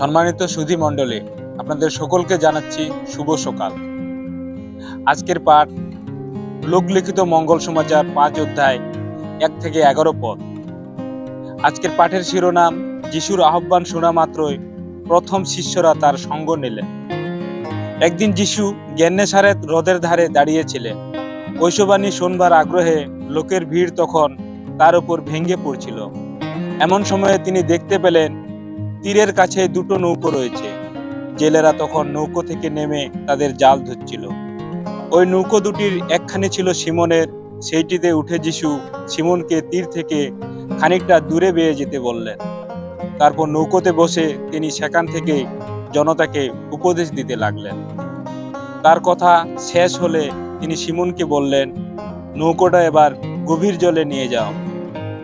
সম্মানিত সুধী মণ্ডলী, আপনাদের সকলকে জানাচ্ছি শুভ সকাল। আজকের পাঠ লোকলিখিত মঙ্গল সমাচার পাঁচ অধ্যায় এক থেকে এগারো পদ। আজকের পাঠের শিরোনাম, যিশুর আহ্বান শোনা মাত্রই প্রথম শিষ্যরা তার সঙ্গ নিলেন। একদিন যিশু জ্ঞানেসারেত হ্রদের ধারে দাঁড়িয়েছিলেন। ঐশবাণী শোনবার আগ্রহে লোকের ভিড় তখন তার উপর ভেঙে পড়ছিল। এমন সময়ে তিনি দেখতে পেলেন তীরের কাছে দুটো নৌকো রয়েছে। জেলেরা তখন নৌকো থেকে নেমে তাদের জাল ধরছিল। ওই নৌকো দুটির একখানে ছিল সিমনের, সেইটিতে উঠে যিশু সিমনকে তীর থেকে খানিকটা দূরে বেয়ে যেতে বললেন। তারপর নৌকোতে বসে তিনি সেখান থেকে জনতাকে উপদেশ দিতে লাগলেন। তার কথা শেষ হলে তিনি সিমনকে বললেন, নৌকোটা এবার গভীর জলে নিয়ে যাও,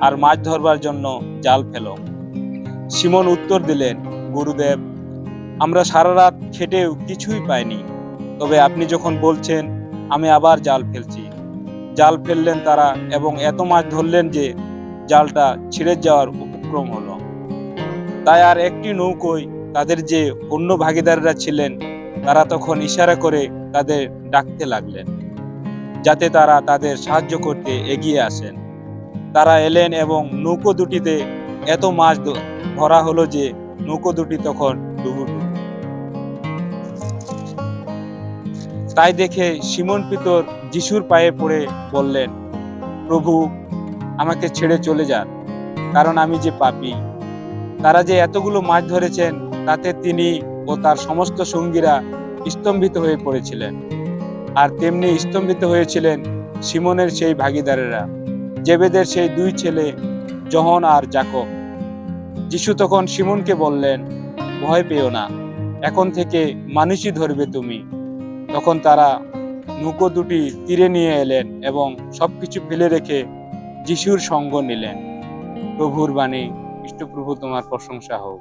আর মাছ ধরবার জন্য জাল ফেলো। সিমন উত্তর দিলেন, গুরুদেব, আমরা সারা রাত খেটেও কিছুই পাইনি। তবে আপনি যখন বলছেন, আমি আবার জাল ফেলছি। জাল ফেললেন তারা এবং এত মাছ ধরলেন যে জালটা ছিঁড়ে যাওয়ার উপক্রম হলো। তাই আর একটি নৌকোয় তাদের যে অন্য ভাগিদাররা ছিলেন, তারা তখন ইশারা করে তাদের ডাকতে লাগলেন, যাতে তারা তাদের সাহায্য করতে এগিয়ে আসেন। তারা এলেন এবং নৌকো দুটিতে এত মাছ ধরা হলো যে নৌকো দুটি তখন ডুবুডুবু তাই দেখে সিমন পিতর যিশুর পায়ে পড়ে বললেন, প্রভু, আমাকে ছেড়ে চলে যান, কারণ আমি যে পাপী। তারা যে এতগুলো মাছ ধরেছেন, তাতে তিনি ও তার সমস্ত সঙ্গীরা স্তম্ভিত হয়ে পড়েছিলেন। আর তেমনি স্তম্ভিত হয়েছিলেন সিমনের সেই ভাগিদারেরা, জেবেদের সেই দুই ছেলে জহন আর জাকব যিশু তখন সিমনকে বললেন, ভয় পেও না, এখন থেকে মানুষই ধরবে তুমি। তখন তারা নৌকো দুটি তীরে নিয়ে এলেন এবং সব কিছু ফেলে রেখে যিশুর সঙ্গ নিলেন। প্রভুর বাণী ইষ্টপ্রভু তোমার প্রশংসা হোক।